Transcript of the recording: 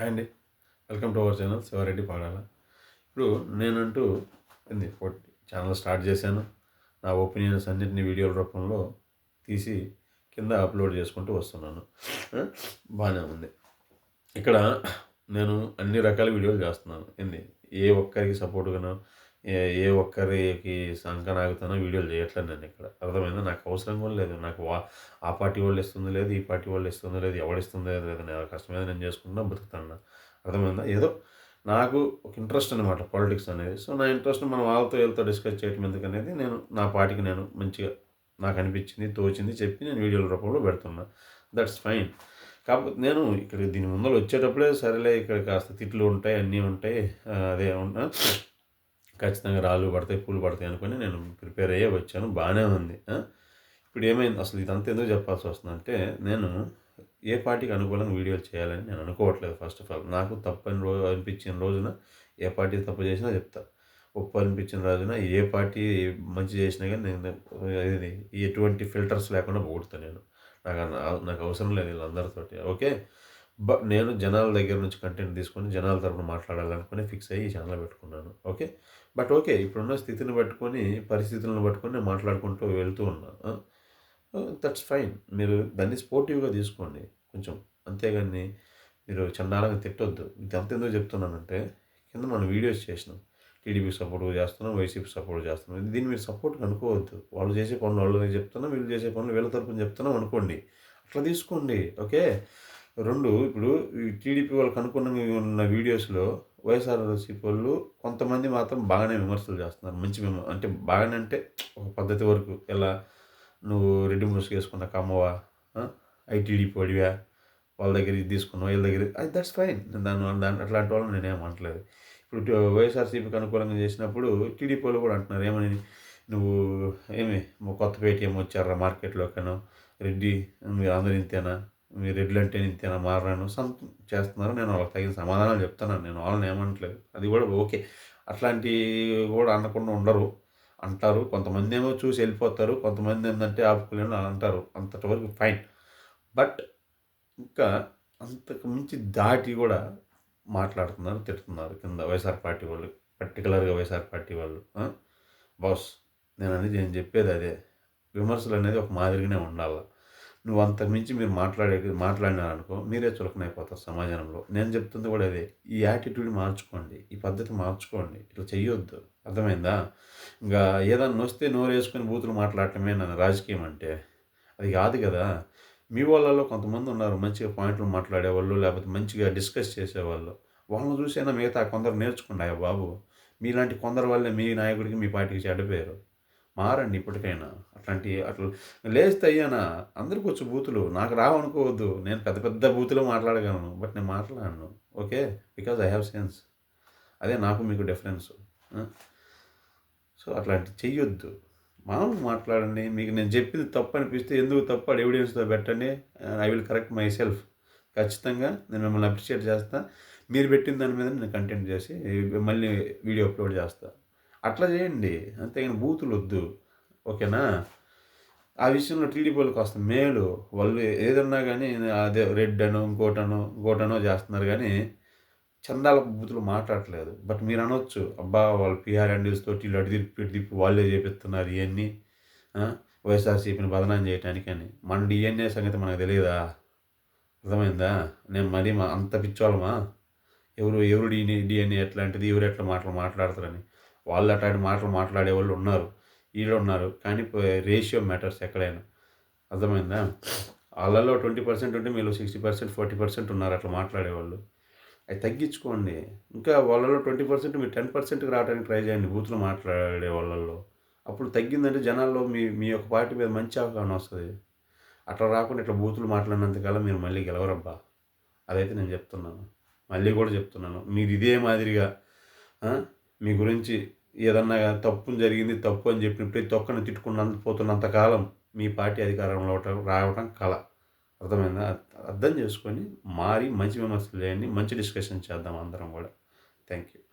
Hi అండి. Welcome to our channel Shiva Reddy Padala. ఇప్పుడు నేనంటూ ఏంది ఛానల్ స్టార్ట్ చేశాను. నా ఒపీనియన్స్ అన్నింటినీ వీడియోల రూపంలో తీసి కింద అప్లోడ్ చేసుకుంటూ వస్తున్నాను. బాగానే ఉంది. ఇక్కడ నేను అన్ని రకాల వీడియోలు చేస్తున్నాను. ఏంది ఏ ఒక్కరికి సపోర్ట్గానో ఏ ఏ ఒక్కరికి సంకనాగుతానో వీడియోలు చేయట్లేదు నేను ఇక్కడ. అర్థమైందా? నాకు అవసరం కూడా లేదు. నాకు వా ఆ పార్టీ వాళ్ళు ఇస్తుంది లేదు ఈ పార్టీ వాళ్ళు ఇస్తుంది లేదు ఎవడు ఇస్తుంది లేదు నేను కష్టమైన నేను చేసుకుంటున్నా బతుకుతాను అర్థమైందా? ఏదో నాకు ఒక ఇంట్రెస్ట్ అనమాట పాలిటిక్స్ అనేది. సో నా ఇంట్రెస్ట్ మనం వాళ్ళతో వీళ్ళతో డిస్కస్ చేయటం ఎందుకనేది నేను నా పార్టీకి నేను మంచిగా నాకు అనిపించింది తోచింది చెప్పి నేను వీడియోల రూపంలో పెడుతున్నా. దట్స్ ఫైన్ కాకపోతే నేను ఇక్కడ దీని ముందర వచ్చేటప్పుడే సరేలే ఇక్కడ కాస్త తిట్లు ఉంటాయి అన్నీ ఉంటాయి అదే ఉన్నా ఖచ్చితంగా రాళ్ళు పడతాయి పూలు పడతాయి అనుకుని నేను ప్రిపేర్ అయ్యే వచ్చాను. బాగానే ఉంది. ఇప్పుడు ఏమైంది? అసలు ఇదంతా ఎందుకు చెప్పాల్సి వస్తుందంటే నేను ఏ పార్టీకి అనుకూలంగా వీడియోలు చేయాలని నేను అనుకోవట్లేదు ఫస్ట్ ఆఫ్ ఆల్ నాకు తప్పని రోజు అనిపించిన రోజున ఏ పార్టీ తప్పు చేసినా చెప్తా. ఉప్పు అనిపించిన రోజున ఏ పార్టీ మంచి చేసినా కానీ నేను ఎటువంటి ఫిల్టర్స్ లేకుండా పోగొడతాను నేను. నాకు నాకు అవసరం లేదు వీళ్ళందరితోటి. ఓకే? బట్ నేను జనాల దగ్గర నుంచి కంటెంట్ తీసుకొని జనాల తరపున మాట్లాడాలనుకుని ఫిక్స్ అయ్యి ఈ ఛానల్ పెట్టుకున్నాను. ఓకే? బట్ ఓకే ఇప్పుడున్న స్థితిని పట్టుకొని పరిస్థితులను పట్టుకొని నేను మాట్లాడుకుంటూ వెళ్తూ ఉన్నా. That's fine. మీరు దాన్ని స్పోర్టివ్గా తీసుకోండి. కొంచెం అంతేగాని మీరు చండాలంగా తిట్టొద్దు. అంత ఎందుకు చెప్తున్నానంటే కింద మనం వీడియోస్ చేసినాం. టీడీపీ సపోర్ట్ చేస్తున్నాం వైసీపీ సపోర్ట్ చేస్తున్నాం. దీన్ని మీరు సపోర్ట్ అనుకోవద్దు. వాళ్ళు చేసే పనులు వాళ్ళు చెప్తున్నాం వీళ్ళు చేసే పనులు వీళ్ళ తరపున చెప్తున్నాం అనుకోండి. అట్లా తీసుకోండి. ఓకే? రెండు ఇప్పుడు ఈ టీడీపీ వాళ్ళు కనుక్కున్న ఉన్న వీడియోస్లో వైఎస్ఆర్సీపీ వాళ్ళు కొంతమంది మాత్రం బాగానే విమర్శలు చేస్తున్నారు. మంచి విమ అంటే బాగానే అంటే ఒక పద్ధతి వరకు ఎలా నువ్వు రెడ్డి ముసుగు వేసుకున్న కమ్మవా ఐటీడీపీ పడివా వాళ్ళ దగ్గర ఇది తీసుకున్నావు? వీళ్ళ దగ్గర అది దట్స్ ఫైన్ దాని దాని అట్లాంటి వాళ్ళని నేనేం అనట్లేదు. ఇప్పుడు వైఎస్ఆర్సీపీకి అనుకూలంగా చేసినప్పుడు టీడీపీ వాళ్ళు కూడా అంటున్నారు. ఏమని? నువ్వు ఏమి కొత్త పేటీఎం వచ్చారా మార్కెట్లోకనో? రెడ్డి మీరు అందరు మీరు మీ అంటే నేను తిన మారాను సంథింగ్ చేస్తున్నారు. నేను వాళ్ళకి తగిన సమాధానాలు చెప్తున్నాను. నేను వాళ్ళని ఏమంటలేదు. అది కూడా ఓకే. అట్లాంటివి కూడా అనకుండా ఉండరు. అంటారు. కొంతమంది ఏమో చూసి వెళ్ళిపోతారు. కొంతమంది ఏంటంటే ఆపుకోలేను అలా అంటారు. అంతటి వరకు ఫైన్. బట్ ఇంకా అంతకు మించి దాటి కూడా మాట్లాడుతున్నారు తిడుతున్నారు. కింద వైఎస్ఆర్ పార్టీ వాళ్ళు. పర్టికులర్గా వైఎస్ఆర్ పార్టీ వాళ్ళు. బాస్ నేను అనేది నేను చెప్పేది అదే. విమర్శలు అనేది ఒక మాదిరిగానే ఉండాలి. నువ్వు అంతకుమించి మీరు మాట్లాడే మాట్లాడినారనుకో మీరే చులకనైపోతారు సమాజంలో. నేను చెప్తుంది కూడా అదే ఈ యాటిట్యూడ్ మార్చుకోండి ఈ పద్ధతి మార్చుకోండి ఇట్లా చెయ్యొద్దు. అర్థమైందా? ఇంకా ఏదన్నా వస్తే నోరు వేసుకొని బూతులు మాట్లాడటమే నన్ను రాజకీయం అంటే. అది కాదు కదా. మీ వాళ్ళలో కొంతమంది ఉన్నారు మంచిగా పాయింట్లు మాట్లాడేవాళ్ళు లేకపోతే మంచిగా డిస్కస్ చేసేవాళ్ళు. వాళ్ళని చూసైనా మిగతా కొందరు నేర్చుకోండి బాబు? మీలాంటి కొందరు వల్లే మీ నాయకుడికి మీ పార్టీకి చెడ్డపోయారు మారండి ఇప్పటికైనా. అట్లాంటి అట్లా లేస్తే అయ్యానా? అందరికి వచ్చి బూతులు. నాకు రావనుకోవద్దు. నేను పెద్ద పెద్ద బూతులు మాట్లాడగలను. బట్ నేను మాట్లాడను. Okay? Because I have sense. అదే నాకు మీకు డిఫరెన్స్. సో అట్లాంటి చెయ్యొద్దు. మామూలు మాట్లాడండి. మీకు నేను చెప్పింది తప్పు అనిపిస్తే ఎందుకు తప్పు? అది ఎవిడెన్స్తో పెట్టండి. I will correct myself ఖచ్చితంగా నేను మిమ్మల్ని అప్రిషియేట్ చేస్తా. మీరు పెట్టిన దాని మీద నేను కంటెంట్ చేసి మళ్ళీ వీడియో అప్లోడ్ చేస్తా. అట్లా చేయండి. అంతేగాని బూతులు వద్దు ఓకేనా? ఆ విషయంలో టీడీపీ వాళ్ళకి వస్తే మేలు. వాళ్ళు ఏదన్నా కానీ అదే రెడ్ అనో ఇంకోటనో ఇంకోటనో చేస్తున్నారు కానీ చందాల బూతులు మాట్లాడట్లేదు. బట్ మీరు అనొచ్చు అబ్బా వాళ్ళు పిఆర్ హ్యాండిల్స్ తోటి ఇల్లు అటు తిప్పి ఇటు తిప్పి వాళ్ళే చేపిస్తున్నారు ఇవన్నీ వైఎస్ఆర్సీపీని బదనాం చేయడానికి అని. మన డిఎన్ఏ సంగతి మనకు తెలియదా? అర్థమైందా? నేను మరీ మా అంత పిచ్చోళ్ళమా? ఎవరు ఎవరు డిఎన్ఏ డిఎన్ఏ ఎట్లాంటిది ఎవరు ఎట్లా మాటలు మాట్లాడతారని. వాళ్ళు అట్లాంటి మాటలు మాట్లాడే వాళ్ళు ఉన్నారు. వీళ్ళు ఉన్నారు. కానీ రేషియో మ్యాటర్స్ ఎక్కడైనా. అర్థమైందా? వాళ్ళలో ట్వంటీ పర్సెంట్ ఉంటే మీరు సిక్స్టీ పర్సెంట్ ఫార్టీ పర్సెంట్ ఉన్నారు అట్లా మాట్లాడేవాళ్ళు అవి తగ్గించుకోండి. ఇంకా వాళ్ళలో ట్వంటీ పర్సెంట్ మీరు టెన్ పర్సెంట్కి రావడానికి ట్రై చేయండి బూతులు మాట్లాడే వాళ్ళల్లో. అప్పుడు తగ్గిందంటే జనాల్లో మీ మీ యొక్క పార్టీ మీద మంచి అవగాహన వస్తుంది. అట్లా రాకుండా ఇట్లా బూతులు మాట్లాడినంతకాలం మీరు మళ్ళీ గెలవరబ్బా. అదైతే నేను చెప్తున్నాను. మళ్ళీ కూడా చెప్తున్నాను. మీరు ఇదే మాదిరిగా మీ గురించి ఏదన్నా తప్పు జరిగింది తప్పు అని చెప్పినప్పుడు ప్రతి ఒక్కరిని తిట్టుకున్నంత పోతున్నంత కాలం మీ పార్టీ అధికారంలో అవటం- కళ అర్థమైందా? అర్థం చేసుకొని మారి మంచి విమర్శలు చేయండి మంచి డిస్కషన్ చేద్దాం అందరం కూడా. Thank you.